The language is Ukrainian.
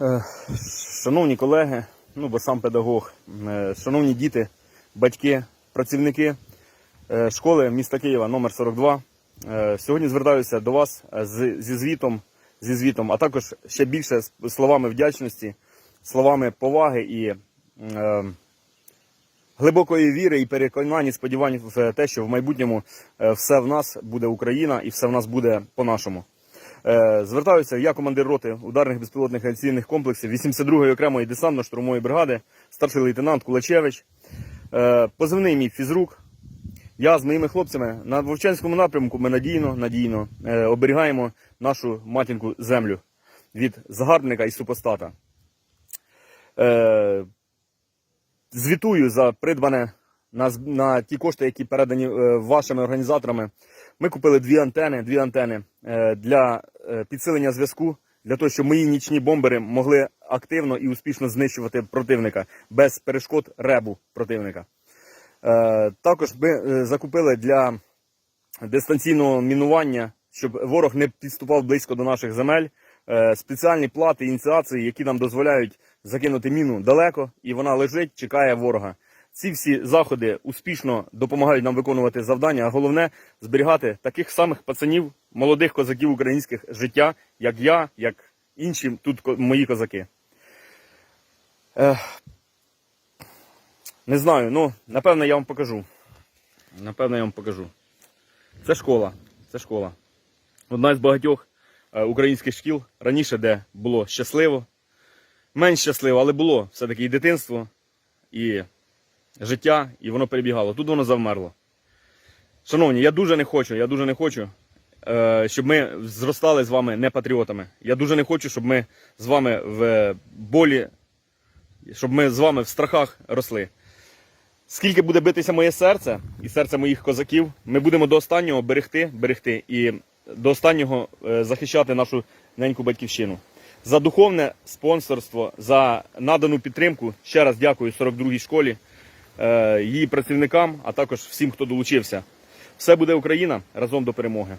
Е, Шановні колеги, ну бо сам педагог, е, шановні діти, батьки, працівники е, школи міста Києва номер 42 е, Сьогодні звертаюся до вас зі звітом, зі звітом, а також ще більше словами вдячності, словами поваги і глибокої віри і переконань і сподівань в те, що в майбутньому все в нас буде Україна і все в нас буде по-нашому. Е, Звертаюся, я командир роти ударних безпілотних авіаційних комплексів 82-ї окремої десантно-штурмової бригади, старший лейтенант Кулачевич. Е, Позивний мій фізрук. Я з моїми хлопцями на Вовчанському напрямку ми надійно, надійно е, оберігаємо нашу матінку землю від загарбника і супостата. Звітую за придбане на, на ті кошти, які передані е, вашими організаторами. Ми купили дві антени, дві антени е, для е, підсилення зв'язку, для того, щоб мої нічні бомбери могли активно і успішно знищувати противника без перешкод ребу противника. Також ми закупили для дистанційного мінування, щоб ворог не підступав близько до наших земель. Спеціальні плати ініціації, які нам дозволяють закинути міну далеко, і вона лежить, чекає ворога. Ці всі заходи успішно допомагають нам виконувати завдання, а головне зберігати таких самих пацанів, молодих козаків українських життя, як я, як інші тут мої козаки. Ех, не знаю, ну напевно я вам покажу. Напевно, я вам покажу. Це школа. Це школа. Одна з багатьох е, українських шкіл раніше, де було щасливо, менш щасливо, але було все-таки і дитинство, і життя, і воно перебігало. Тут воно завмерло. Шановні, я дуже не хочу, я дуже не хочу, е, щоб ми зростали з вами не патріотами. Я дуже не хочу, щоб ми з вами в болі, щоб ми з вами в страхах росли. Скільки буде битися моє серце і серце моїх козаків, ми будемо до останнього берегти, берегти і до останнього е, захищати нашу неньку батьківщину. За духовне спонсорство, за надану підтримку. Ще раз дякую 42-й школі, її працівникам, а також всім, хто долучився. Все буде Україна разом до перемоги.